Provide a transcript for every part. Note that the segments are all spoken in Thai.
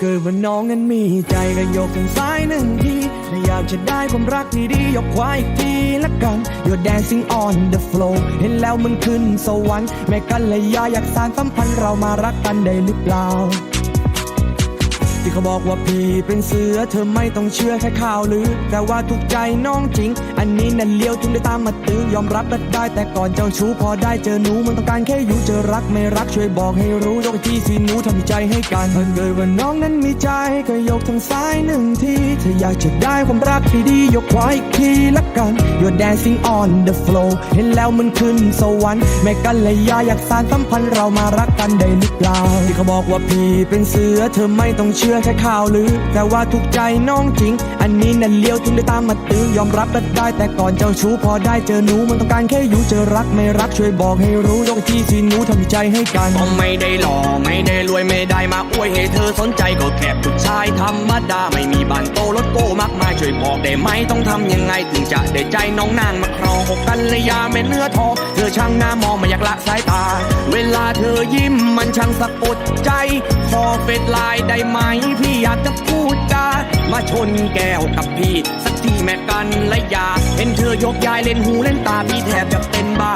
เกิดว่าน้องนั้นมีใจก็ยกทางซ้ายหนึ่งทีถ้าอยากจะได้ความรักที่ดียกขวาอีกทีละกัน You're dancing on the floor เห็นแล้วมันขึ้นสวรรค์แม่กันเลยยาอยากสานสัมพันธ์เรามารักกันได้หรือเปล่า ที่เขาบอกว่าพี่เป็นเสือเธอไม่ต้องเชื่อแค่ข่าวลือ แต่ว่าถูกใจน้องจริง อันนี้นั่นเลี้ยวถึงได้ตามมาตื้อยอมรับได้ แต่ก่อนเจ้าชู้พอได้เจอหนูมันต้องการแค่อยู่เจอรักไม่รักช่วยบอกให้รู้ยกที่สีหนูทำใจให้กันถ้าเกิดว่าน้องนั้นมีใจก็ยกทางซ้ายหนึ่งทีถ้าอยากจะได้ความรักที่ดียกขวาอีกทีละกัน You're dancing on the floor เห็นแล้วมันขึ้นสวรรค์แม่กันเลยยาอยากสานสัมพันธ์เรามารักกันได้หรือเปล่าที่เขาบอกว่าพี่เป็นเสือเธอไม่ต้องเชื่อแค่ข่าวลือ แต่ว่าถูกใจน้องจริง อันนี้นั่นเลี้ยวถึงได้ตามมาตื้อยอมรับได้แต่ก่อนเจ้าชู้พอได้เจอหนูมันต้องการแค่อยู่เจอรักไม่รักช่วยบอกให้รู้ยกที่สีหนูทำใจให้กันต้องไม่ได้หล่อไม่ได้รวยไม่ได้มาอวยให้เธอสนใจก็แค่ผู้ชายธรรมดาไม่มีบ้านโตรถโก้มากมายช่วยบอกได้ไหมต้องทำยังไงถึงจะได้ใจน้องนางมาครองหกกันเลยยาแม่เนื้อทองเธอช่างหน้ามองไม่อยากละสายตา เวลาเธอยิ้มมันช่างสะกดใจขอเฟซไลน์ได้ไหมพี่อยากจะพูดจามาชนแก้วกับพี่ สักทีแม่กันและยาเห็นเธอยกยายเล่นหูเล่นตาพี่แทบจะเป็นบ้าตาถ้า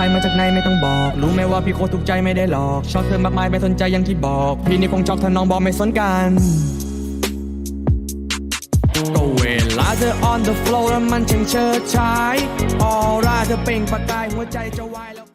รมาจากไหนไม่ต้องบอก รู้ไหมว่าพี่โคตรถูกใจไม่ได้หลอก ชอบเธอมากมายไม่สนใจอย่างที่บอก พี่นี่คงช็อกถ้าน้องบอกไม่สนกันก็เวลาเธอ on the floor แล้วมันช่างเชิดชายออร่าเธอเปล่งประกายหัวใจจะวายแล้ว